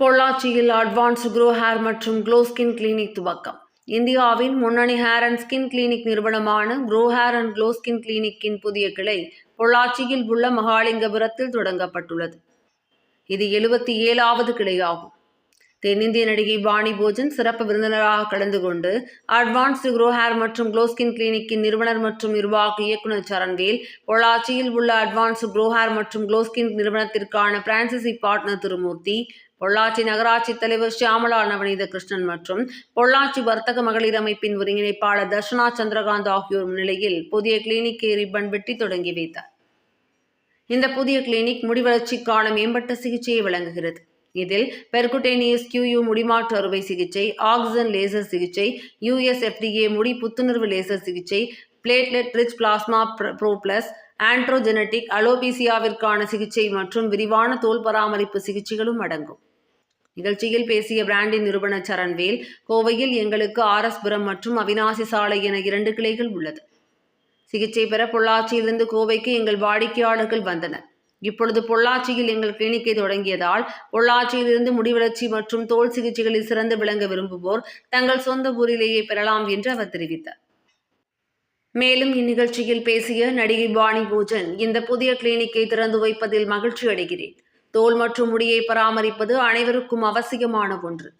பொள்ளாச்சியில் advance grow hair மற்றும் glow skin clinic துவக்கம். இந்தியாவின் முன்னணி ஹேர் அண்ட் ஸ்கின் கிளினிக் நிறுவனமான grow hair and glow skin கிளினிக்கின் புதிய கிளை பொள்ளாச்சியில் உள்ள மகாலிங்கபுரத்தில் தொடங்கப்பட்டுள்ளது. இது எழுபத்தி ஏழாவது கிளையாகும். தென்னிந்திய நடிகை வாணி போஜன் சிறப்பு விருந்தினராக கலந்து கொண்டு அட்வான்ஸ்டு குரோ ஹேர் மற்றும் க்ளோஸ்கின் கிளினிக்கின் நிறுவனர் மற்றும் நிர்வாக இயக்குநர் சரண்வேல் பொள்ளாச்சியில் உள்ள அட்வான்ஸ்டு குரோ ஹேர் மற்றும் க்ளோஸ்கின் நிறுவனத்திற்கான பிரான்சிசி பார்ட்னர் திருமூர்த்தி பொள்ளாச்சி நகராட்சி தலைவர் ஷியாமலா நவநீத கிருஷ்ணன் மற்றும் பொள்ளாச்சி வர்த்தக மகளிர் அமைப்பின் ஒருங்கிணைப்பாளர் தர்ஷனா சந்திரகாந்த் ஆகியோர் முன்னிலையில் புதிய கிளினிக்கை ரிப்பன் வெட்டி தொடங்கி வைத்தார். இந்த புதிய கிளினிக் முடிவளர்ச்சிக்கான மேம்பட்ட சிகிச்சையை வழங்குகிறது. இதில் பெர்குட்டேனியஸ் கியூயு முடிமாற்று அறுவை சிகிச்சை ஆக்சிஜன் லேசர் சிகிச்சை யுஎஸ்எஃப்டிஏ முடி புத்துணர்வு லேசர் சிகிச்சை platelet rich plasma pro plus androgenetic அலோபீசியாவிற்கான சிகிச்சை மற்றும் விரிவான தோல் பராமரிப்பு சிகிச்சைகளும் அடங்கும். நிகழ்ச்சியில் பேசிய பிராண்டின் நிறுவனர் சரண்வேல் கோவையில் எங்களுக்கு ஆர்எஸ்புரம் மற்றும் அவினாசி சாலை என இரண்டு கிளைகள் உள்ளது. சிகிச்சை பெற பொள்ளாச்சியிலிருந்து கோவைக்கு எங்கள் வாடிக்கையாளர்கள் வந்தனர். இப்பொழுது பொள்ளாச்சியில் எங்கள் கிளினிக்கை தொடங்கியதால் பொள்ளாச்சியிலிருந்து முடிவளர்ச்சி மற்றும் தோல் சிகிச்சைகளில் சிறந்து விளங்க விரும்புவோர் தங்கள் சொந்த ஊரிலேயே பெறலாம் என்று அவர் தெரிவித்தார். மேலும் இந்நிகழ்ச்சியில் பேசிய நடிகை பாணி பூஜன் இந்த புதிய கிளினிக்கை திறந்து வைப்பதில் மகிழ்ச்சி அடைகிறேன். தோல் மற்றும் முடியை பராமரிப்பது அனைவருக்கும் அவசியமான ஒன்று.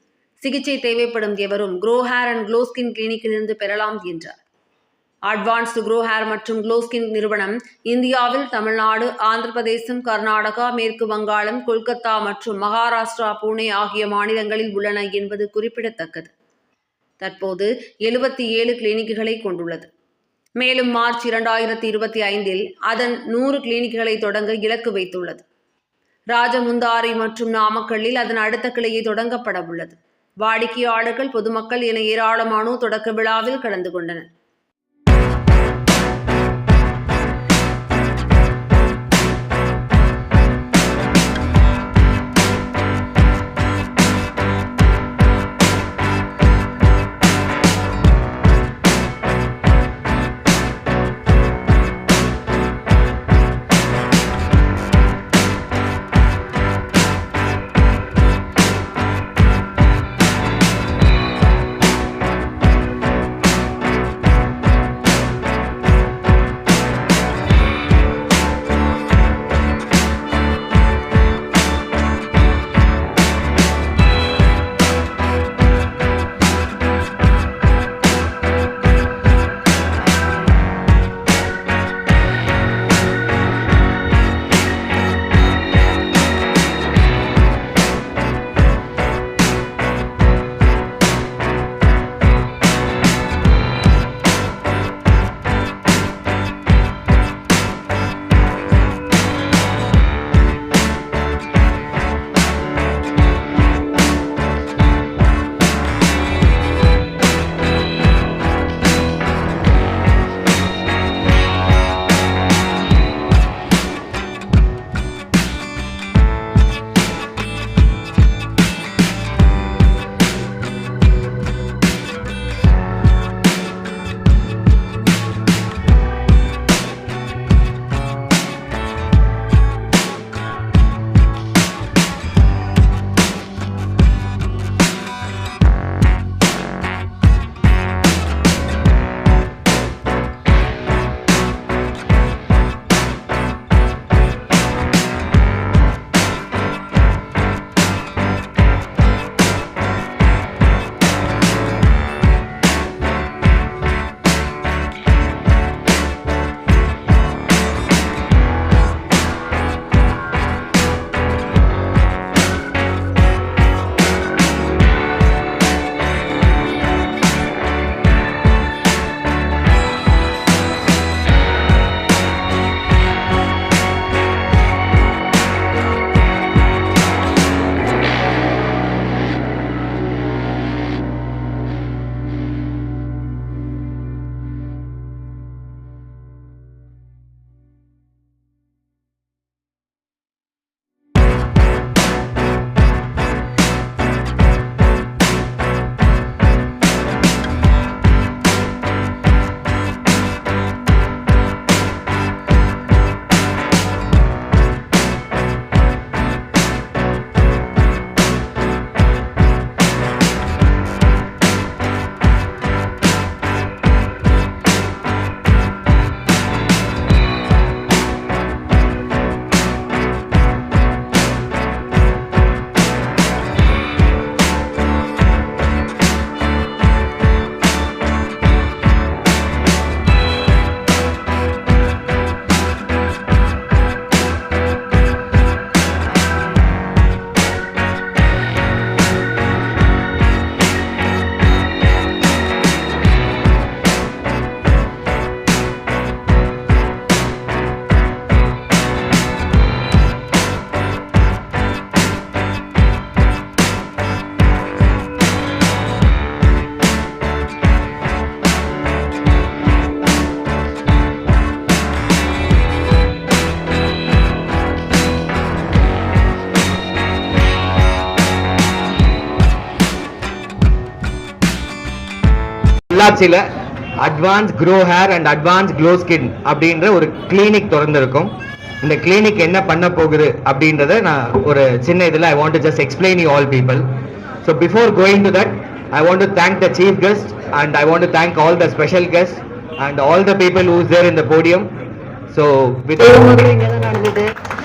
சிகிச்சை தேவைப்படும் எவரும் grow hair and glow skin கிளினிக்கிலிருந்து பெறலாம் என்றார். அட்வான்ஸ்டு குரோ ஹேர் மற்றும் க்ளோ ஸ்கின் நிறுவனம் இந்தியாவில் தமிழ்நாடு ஆந்திர பிரதேசம் கர்நாடகா மேற்கு வங்காளம் கொல்கத்தா மற்றும் மகாராஷ்டிரா புனே ஆகிய மாநிலங்களில் உள்ளன என்பது குறிப்பிடத்தக்கது. தற்போது எழுபத்தி ஏழு கிளினிக்குகளை கொண்டுள்ளது. மேலும் மார்ச் இரண்டாயிரத்தி இருபத்தி ஐந்தில் அதன் நூறு கிளினிக்குகளை தொடங்க இலக்கு வைத்துள்ளது. ராஜமுந்தாரி மற்றும் நாமக்கல்லில் அதன் அடுத்த கிளையை தொடங்கப்பட உள்ளது வாடிக்கையாளர்கள் பொதுமக்கள் என ஏராளமானோர் தொடக்க விழாவில் கலந்து கொண்டனர். பொள்ளாச்சியில் advance grow hair and advance glow skin அப்படின்ற ஒரு கிளினிக் திறந்திருக்கும். இந்த கிளினிக் என்ன பண்ண போகுது அப்படின்றத நான் ஒரு சின்ன இதில் I want to just explain you all people so before going to that I want to thank the chief guest and I want to thank all the special guest and all the people who's there in the podium so with நடந்தது?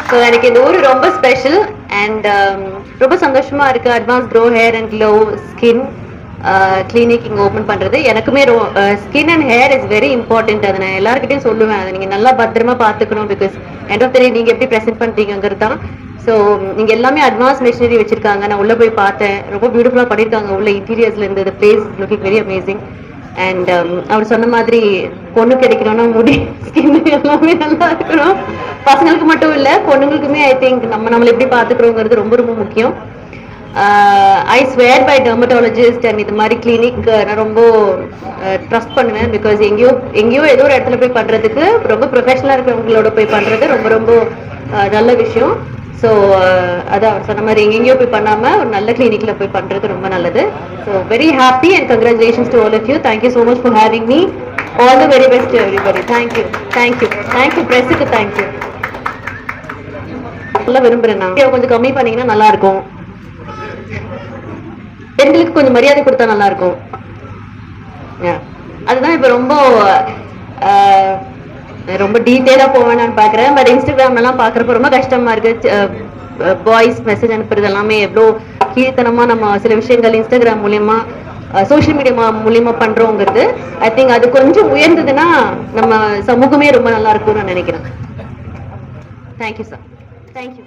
So எனக்கு இந்த ஊர் ரொம்ப special and ரொம்ப சந்தோஷமா இருக்கு advance grow hair and glow skin clinic இங்க open பண்றது. எனக்குமே skin and hair is very important அதை நான் எல்லாருக்கிட்டையும் சொல்லுவேன். அதை நீங்க நல்லா பத்திரமா பாத்துக்கணும் பிகாஸ் எண்ட் ஆஃப் த நீங்க எப்படி ப்ரெசென்ட் பண்ணுறீங்கிறது தான். ஸோ நீங்க எல்லாமே அட்வான்ஸ் மிஷினரி வச்சிருக்காங்க. நான் உள்ள போய் பார்த்தேன். ரொம்ப பியூட்டிஃபுல்லாக பண்ணியிருக்காங்க உள்ள இன்டீரியர்ஸ்ல இருந்து place looking very amazing and அவர் சொன்ன மாதிரி பொண்ணு கிடைக்கணும்னா முடி ஸ்கின் எல்லாமே நல்லா இருக்கணும். பசங்களுக்கு மட்டும் இல்ல பொண்ணுங்களுக்குமே ஐ திங்க் நம்ம நம்மள எப்படி பாத்துக்கிறோங்கிறது ரொம்ப ரொம்ப முக்கியம். I swear by dermatologist and இது மாதிரி கிளினிக் uh, நான் ரொம்ப uh, ட்ரஸ்ட் பண்ணுவேன் பிகாஸ் எங்கேயோ எங்கேயோ ஏதோ ஒரு இடத்துல போய் பண்றதுக்கு ரொம்ப ப்ரொஃபஷனலாக இருக்கிறவங்களோட போய் பண்றது ரொம்ப ரொம்ப uh, நல்ல விஷயம். ஸோ அதான் அவர் சொன்ன மாதிரி எங்கெங்கேயோ போய் பண்ணாமல் ஒரு நல்ல கிளினிக்ல போய் பண்றது ரொம்ப நல்லது. So very happy and congratulations to all of you thank you so much for having me all the very best everybody thank you thank you thank you ப்ரெஸ்ஸுக்கு thank you நல்லா விரும்புறேன் நான். கொஞ்சம் கம்மி பண்ணீங்கன்னா நல்லா இருக்கும். பெண்களுக்கு கொஞ்சம் மரியாதை கொடுத்தா நல்லா இருக்கும் அதுதான் இப்ப ரொம்ப ரொம்ப ரொம்ப டீட்டெயிலா போவேன்னு பாக்குறேன். பட் இன்ஸ்டாகிராம் எல்லாம் பாக்குறப்ப ரொம்ப கஷ்டமா இருக்கு. பாய்ஸ் மெசேஜ் அனுப்புறது எல்லாமே எவ்வளோ கீழ்த்தனமா நம்ம சில விஷயங்கள் இன்ஸ்டாகிராம் மூலியமா சோஷியல் மீடியா மூலியமா பண்றோங்கிறது ஐ திங்க் அது கொஞ்சம் உயர்ந்ததுன்னா நம்ம சமூகமே ரொம்ப நல்லா இருக்கும்னு நான் நினைக்கிறேன். Thank you sir thank you